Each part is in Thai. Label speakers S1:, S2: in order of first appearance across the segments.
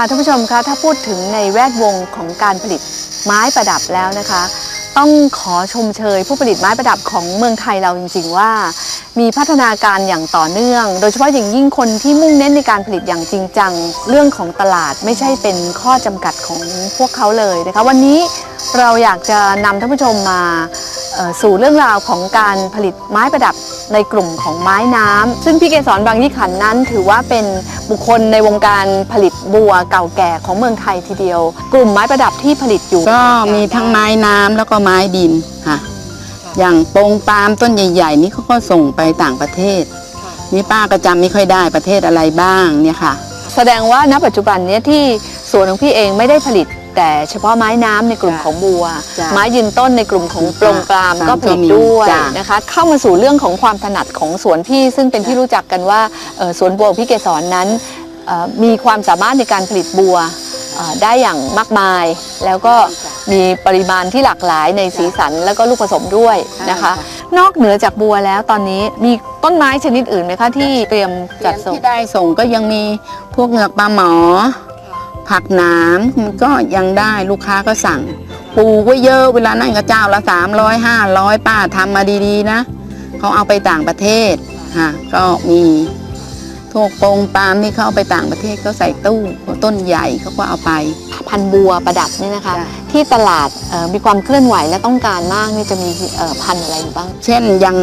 S1: ค่ะท่านผู้ชมคะถ้าพูดถึงในแวดวงของการผลิตไม้ประดับแล้วนะคะ ต้องขอชมเชย ผู้ผลิตไม้ประดับของเมืองไทยเราจริง ๆ ว่า มีพัฒนาการอย่างต่อเนื่อง โดยเฉพาะอย่างยิ่งคนที่มุ่งเน้นในการผลิตอย่างจริงจัง เรื่องของตลาดไม่ใช่เป็นข้อจำกัดของพวกเขาเลยนะคะวันนี้เราอยากจะนำท่านผู้ชมมาสู่เรื่องราวของการผลิตไม้ประดับ ในกลุ่มของไม้น้ำซึ่งพี่เกษรบางยี่ขันนั้น ถือว่าเป็นบุคคลในวงการผลิตบัวเก่าแก่ของเมืองไทยทีเดียว กลุ่มไม้ประดับที่ผลิตอยู่
S2: ก็มีทั้งไม้น้ำแล้วก็ไม้ดินค่ะ อย่างโปงปาล์มต้นใหญ่ๆ นี่เขาก็ส่งไปต่างประเทศนี่ป้าก็จำไม่ค่อยได้ประเทศอะไรบ้างเนี่ยค่ะ
S1: แสดงว่าณปัจจุบันเนี้ยที่สวนของพี่เองไม่ได้ผลิต แต่เฉพาะไม้น้ำในกลุ่ม
S2: จ้ะ
S1: ของบัว
S2: จ้ะ
S1: ไม้ยืนต้นในกลุ่มของปลงปลาม
S2: จ้ะ
S1: ก็ผลิต
S2: ก็มี
S1: ด้วย
S2: จ้ะ
S1: นะคะ เข้ามาสู่เรื่องของความถนัดของสวนพี่ ซึ่งเป็นที่รู้จักกันว่าเอ่อสวนบัวของพี่เกษรนั้นเอ่อมีความสามารถในการผลิตบัวเอ่อได้อย่างมากมาย แล้วก็มีปริมาณที่หลากหลายในสีสันแล้วก็ลูกผสมด้วยนะคะ นอกเหนือจากบัวแล้วตอนนี้มีต้นไม้ชนิดอื่นไหมคะที่เตรียมจัดส่ง
S2: ที่ได้ส่งก็ยังมีพวกเหงือกปลาหมอ ผักหนามมันก็ยังได้ลูกค้าก็สั่งปลูกไว้เยอะเวลานั่นก็เจ้าละสามร้อยห้าร้อยป้าทำมาดีๆนะเขาเอาไปต่างประเทศค่ะก็มีพวกโปงปาล์มนี่เขาเอาไปต่างประเทศเขาใส่ตู้ต้นใหญ่เขาก็เอาไป
S1: พันธุ์บัวประดับนี่นะคะ
S2: จ้ะ
S1: ที่ตลาดเอ่อมีความเคลื่อนไหวและต้องการมากนี่จะมีเอ่อพันธุ์อะไรอยู่บ้าง
S2: เช่นอย่าง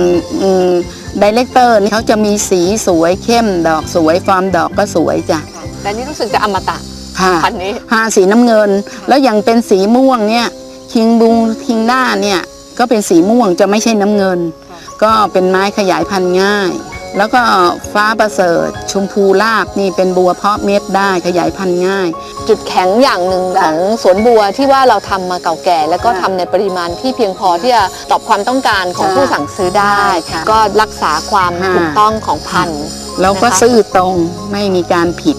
S2: ดีเลกเตอร์นี่เขาจะมีสีสวยเข้มดอกสวยฟอร์มดอกก็สวยจ้ะ
S1: แต่นี่รู้สึกจะอมตะ
S2: ค่ะ
S1: พันธุ์นี้
S2: ผ้าสีน้ำเงิน แล้วอย่างเป็นสีม่วงเนี่ยคิงบุงคิงหน้าเนี่ยก็เป็นสีม่วงจะไม่ใช่น้ำเงิน ก็เป็นไม้ขยายพันธุ์ง่าย แล้วก็ฟ้าประเสริฐชมพูลาบนี่เป็นบัวเพาะเม็ดได้ขยายพันธุ์ง่าย
S1: จุดแข็งอย่างหนึ่งของสวนบัวที่ว่าเราทำมาเก่าแก่ แล้วก็ทำในปริมาณที่เพียงพอที่จะตอบความต้องการของ
S2: ใช่
S1: ผู้สั่งซื้อได้
S2: ใช่ค่ะ
S1: ก็รักษาความ
S2: ค่ะ
S1: ถูกต้องของพันธุ์
S2: แล้วก็
S1: นะคะ
S2: ซื่อตรงไม่มีการผิด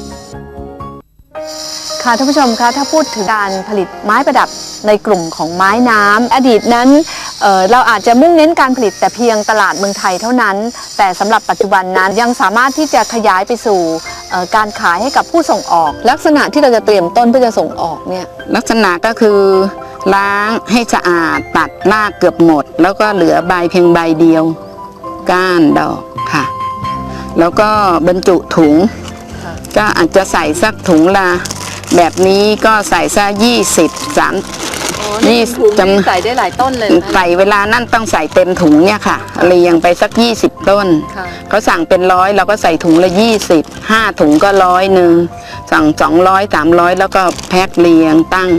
S1: ค่ะท่านผู้ชมคะถ้าพูดถึงการผลิตไม้ประดับในกลุ่มของไม้น้ำอดีตนั้นเอ่อเราอาจจะมุ่งเน้นการผลิตแต่เพียงตลาดเมืองไทยเท่านั้น แต่สำหรับปัจจุบันนั้นยังสามารถที่จะขยายไปสู่เอ่อการขายให้กับผู้ส่งออก ลักษณะที่เราจะเตรียมต้นเพื่อจะส่งออกเนี่ย
S2: ลักษณะก็คือล้างให้สะอาดตัดรากเกือบหมด แล้วก็เหลือใบเพียงใบเดียว ก้านดอกค่ะ แล้วก็บรรจุถุง
S1: ค่ะ
S2: ก็อาจจะใส่สักถุงละ แบบนี้ก็ใส่ซะยี่สิบสามนี่จำ
S1: ใส่ได้หลายต้นเลย
S2: ใส่เวลานั่นต้องใส่เต็มถุงเนี่ยค่ะ เรียงไปสัก 20 ต้น
S1: ค่ะ
S2: เขาสั่งเป็นร้อยเราก็ใส่ถุงละ20 5ถุงก็ร้อยหนึ่งสั่ง 200 300 แล้วก็แพ็คเรียงตั้ง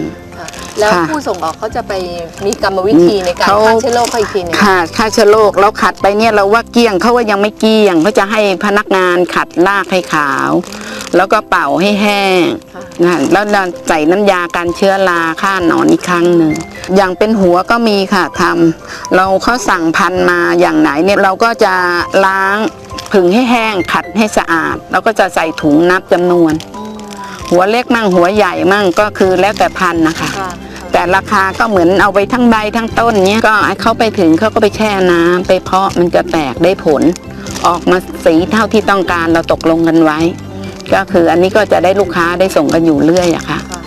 S1: แล้ว
S2: ค่ะ
S1: ผู้ส่งออกเขาจะไปมีกรรมวิธีในการ
S2: เขา
S1: ฆ่าเชื้อโรคเขาอีกทีหนึง
S2: ค่ะฆ่าเชื้อโรคเราขัดไปเนี่ยเราว่าเกลี้ยงเขาว่ายังไม่เกลี้ยงเขาจะให้พนักงานขัดลากให้ขาว แล้วก็เป่าให้แห้ง
S1: ค่ะ
S2: นะแล้วเราใส่น้ำยากันเชื้อราฆ่าหนอนอีกครั้งหนึ่งอย่างเป็นหัวก็มีค่ะทำเราเขาสั่งพันธุ์มาอย่างไหนเนี่ยเราก็จะล้างผึ่งให้แห้งขัดให้สะอาด แล้วก็จะใส่ถุงนับจำนวน หัวเล็กมั่งหัวใหญ่มั่งก็คือแล้วแต่พันธุ์นะคะ
S1: ค่ะ
S2: แต่ราคาก็เหมือนเอาไปทั้งใบทั้งต้นเนี้ยก็ให้เขาไปถึงเขาก็ไปแช่น้ำไปเพาะมันจะแตกได้ผล ออกมาสีเท่าที่ต้องการเราตกลงกันไว้ ก็คืออันนี้ก็จะได้ลูกค้าได้ส่งกันอยู่เรื่อยอะค่ะ
S1: ค่ะ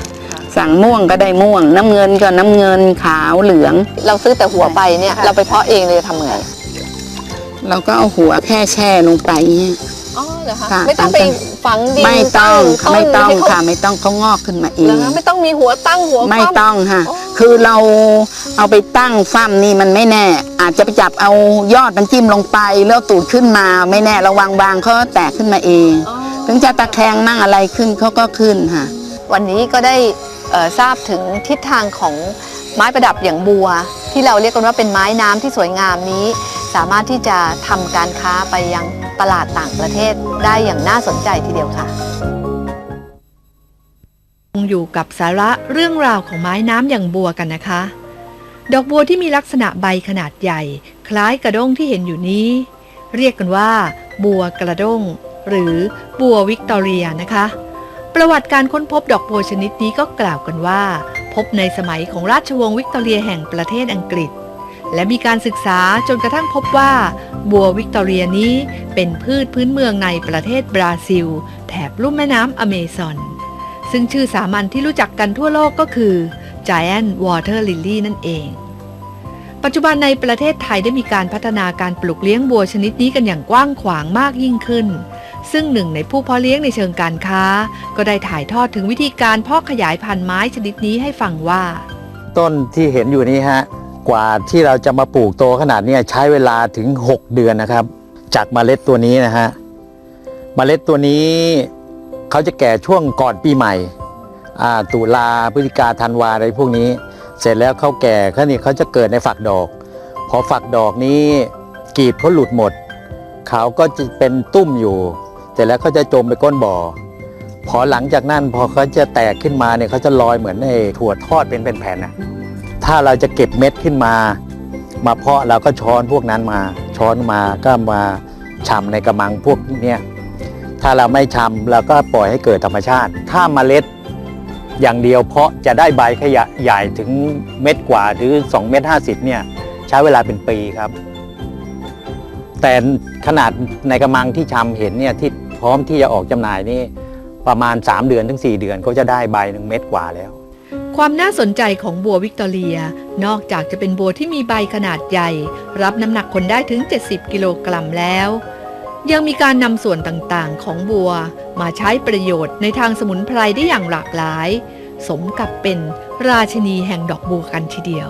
S2: สั่งม่วงก็ได้ม่วง น้ำเงินก็น้ำเงินขาวเหลือง
S1: เราซื้อแต่หัวไปเนี่ย
S2: ค่ะ
S1: เราไปเพาะเองเลยจะทำไง
S2: เราก็เอาหัวแค่แช่ลงไปเนี่ย
S1: อ๋อเหรอคะ
S2: ค่ะ
S1: ไม่ต้องไปฝังดิน
S2: ไม่ต้อง
S1: ตั้
S2: ไม่ต้อง
S1: ให้เขา
S2: ค่ะไม่ต้องเขางอกขึ้นมาเอ
S1: เหรองคะไม่ต้องมีหัวตั้งหัว
S2: ไม่
S1: คว่ำ
S2: ต้องค่ะ
S1: อ๋อ
S2: คือเราเอาไปตั้งฟั่มนี่มันไม่แน่ อาจจะไปจับเอายอดมันจิ้มลงไปแล้วตูดขึ้นมาไม่แน่ระวังวางเขาแตกขึ้นมาเอง
S1: อ๋อ
S2: ถึงจะตะแคงนั่งอะไรขึ้นเขาก็ขึ้นค่ะ
S1: วันนี้ก็ได้เอ่อทราบถึงทิศทางของไม้ประดับอย่างบัว ที่เราเรียกกันว่าเป็นไม้น้ำที่สวยงามนี้ สามารถที่จะทำการค้าไปยังตลาดต่างประเทศได้อย่างน่าสนใจทีเดียวค่ะ
S3: ยังอยู่กับสาระเรื่องราวของไม้น้ำอย่างบัวกันนะคะ ดอกบัวที่มีลักษณะใบขนาดใหญ่ คล้ายกระด้งที่เห็นอยู่นี้ เรียกกันว่า บัวกระด้ง หรือบัววิกตอเรียนะคะ ประวัติการค้นพบดอกบัวชนิดนี้ก็กล่าวกันว่า พบในสมัยของราชวงศ์วิกตอเรียแห่งประเทศอังกฤษ และมีการศึกษาจนกระทั่งพบว่า บัววิกตอเรียนี้เป็นพืชพื้นเมืองในประเทศบราซิล แถบลุ่มแม่น้ำอเมซอน ซึ่งชื่อสามัญที่รู้จักกันทั่วโลกก็คือ Giant Water Lily นั่นเองปัจจุบันในประเทศไทยได้มีการพัฒนาการปลูกเลี้ยงบัวชนิดนี้กันอย่างกว้างขวางมากยิ่งขึ้น ซึ่งหนึ่งในผู้เพาะเลี้ยงในเชิงการค้า ก็ได้ถ่ายทอดถึงวิธีการเพาะขยายพันธุ์ไม้ชนิดนี้ให้ฟังว่า
S4: ต้นที่เห็นอยู่นี้ฮะกว่าที่เราจะมาปลูกโตขนาดนี้ใช้เวลาถึง 6 เดือนนะครับ จากเมล็ดตัวนี้นะฮะเมล็ดตัวนี้เขาจะแก่ช่วงก่อนปีใหม่ตุลาพฤศจิกาธันวาอะไรพวกนี้ เสร็จแล้วเขาแก่เขานี่เขาจะเกิดในฝักดอก พอฝักดอกนี้กรีบเขาหลุดหมด เขาก็จะเป็นตุ้มอยู่ ร็จแล้วเขาจะจมไปก้นบ่อ พอหลังจากนั้นพอเขาจะแตกขึ้นมาเนี่ยเขาจะลอยเหมือนไอ้ถั่วทอดเป็นแผ่นๆนะถ้าเราจะเก็บเม็ดขึ้นมา มาเพาะเราก็ช้อนพวกนั้นมา ช้อนมาก็มาชำในกระมังพวกเนี้ยถ้าเราไม่ชำเราก็ปล่อยให้เกิดธรรมชาติ ถ้าเมล็ดอย่างเดียวเพาะจะได้ใบขยะใหญ่ถึงเม็ดกว่าหรือ2เม็ด50เนี่ยใช้เวลาเป็นปีครับ แต่ขนาดในกระมังที่ชำเห็นเนี่ยที่ พร้อมที่จะออกจำหน่ายนี่ประมาณ 3 เดือนถึง 4 เดือนก็จะได้ใบหนึ่งเม็ดกว่าแล้ว
S3: ความน่าสนใจของบัววิกตอเรีย นอกจากจะเป็นบัวที่มีใบขนาดใหญ่ รับน้ำหนักคนได้ถึง 70 กิโลกรัมแล้ว ยังมีการนำส่วนต่างๆของบัวมาใช้ประโยชน์ในทางสมุนไพรได้อย่างหลากหลาย สมกับเป็นราชินีแห่งดอกบัวกันทีเดียว